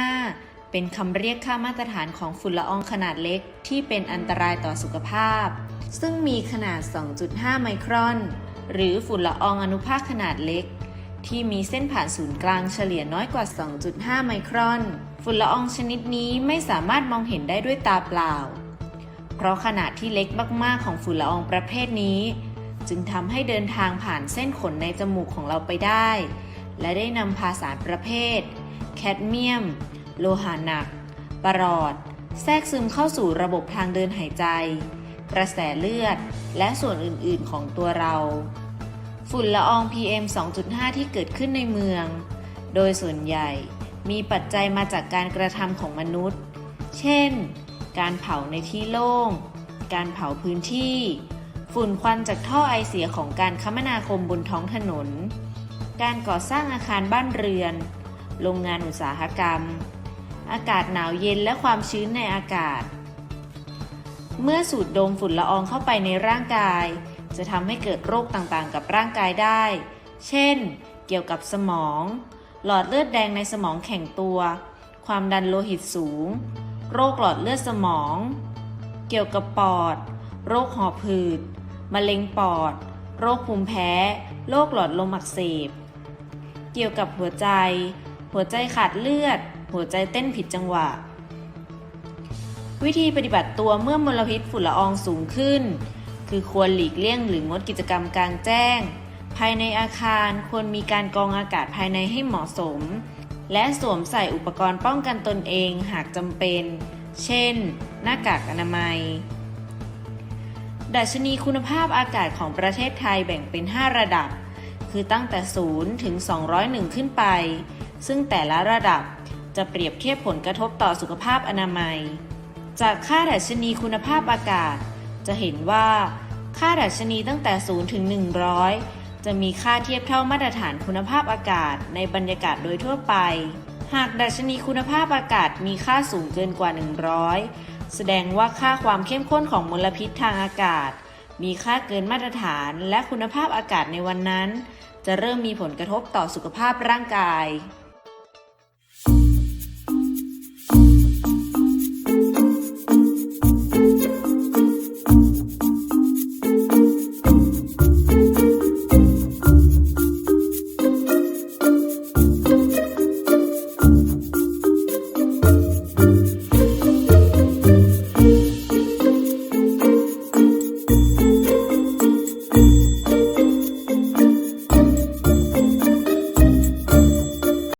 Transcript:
2.5 เป็นคำเรียกค่ามาตรฐานของฝุ่นละอองขนาดเล็กที่เป็นอันตรายต่อสุขภาพ ซึ่งมีขนาด 2.5 ไมครอน หรือฝุ่นละอองอนุภาคขนาดเล็ก ที่มีเส้นผ่านศูนย์กลางเฉลี่ยน้อยกว่า 2.5 ไมครอน ฝุ่นละอองชนิดนี้ไม่สามารถมองเห็นได้ด้วยตาเปล่า เพราะขนาดที่เล็กมาก ๆ ของฝุ่นละอองประเภทนี้ จึงทำให้เดินทางผ่านเส้นขนในจมูกของเราไปได้และได้นำพาสารประเภท แคดเมียม โลหะหนัก ปรอด แทรกซึมเข้าสู่ระบบทางเดินหายใจ กระแสเลือด และส่วนอื่น ๆ ของตัวเรา ฝุ่นละออง PM 2.5 ที่เกิดขึ้นในเมือง โดยส่วนใหญ่มีปัจจัยมาจากการกระทำของมนุษย์ เช่น การเผาในที่โล่ง การเผาพื้นที่ ฝุ่นควันจากท่อไอเสียของการคมนาคมบนท้องถนน การก่อสร้างอาคารบ้านเรือน โรงงานอุตสาหกรรม อากาศหนาวเย็นและความชื้นในอากาศ เมื่อสูดดมฝุ่นละอองเข้าไปในร่างกาย จะทำให้เกิดโรคต่างๆ กับร่างกายได้ เช่น เกี่ยวกับสมอง หลอดเลือดแดงในสมองแข็งตัว ความดันโลหิตสูง โรคหลอดเลือดสมอง เกี่ยวกับปอด โรคหอบหืด มะเร็งปอด โรคภูมิแพ้ โรคหลอดลมอักเสบเกี่ยวกับหัวใจ หัวใจขาดเลือด หัวใจเต้นผิดจังหวะ วิธีปฏิบัติตัวเมื่อมลพิษฝุ่นละอองสูงขึ้น คือควรหลีกเลี่ยงหรืองดกิจกรรมกลางแจ้ง ภายในอาคารควรมีการกรองอากาศภายในให้เหมาะสม และสวมใส่อุปกรณ์ป้องกันตนเองหากจำเป็น เช่น หน้ากากอนามัยดัชนีคุณภาพอากาศของประเทศไทยแบ่งเป็น 5 ระดับ คือตั้งแต่ 0 ถึง 201 ขึ้นไป ซึ่งแต่ละระดับจะเปรียบเทียบผลกระทบต่อสุขภาพอนามัย จากค่าดัชนีคุณภาพอากาศ จะเห็นว่า ค่าดัชนีตั้งแต่ 0 ถึง 100 จะมีค่าเทียบเท่ามาตรฐานคุณภาพอากาศในบรรยากาศโดยทั่วไป หากดัชนีคุณภาพอากาศมีค่าสูงเกินกว่า 100 แสดงว่าค่าความเข้มข้นของมลพิษทางอากาศ มีค่าเกินมาตรฐานและคุณภาพอากาศในวันนั้น จะเริ่มมีผลกระทบต่อสุขภาพร่างกาย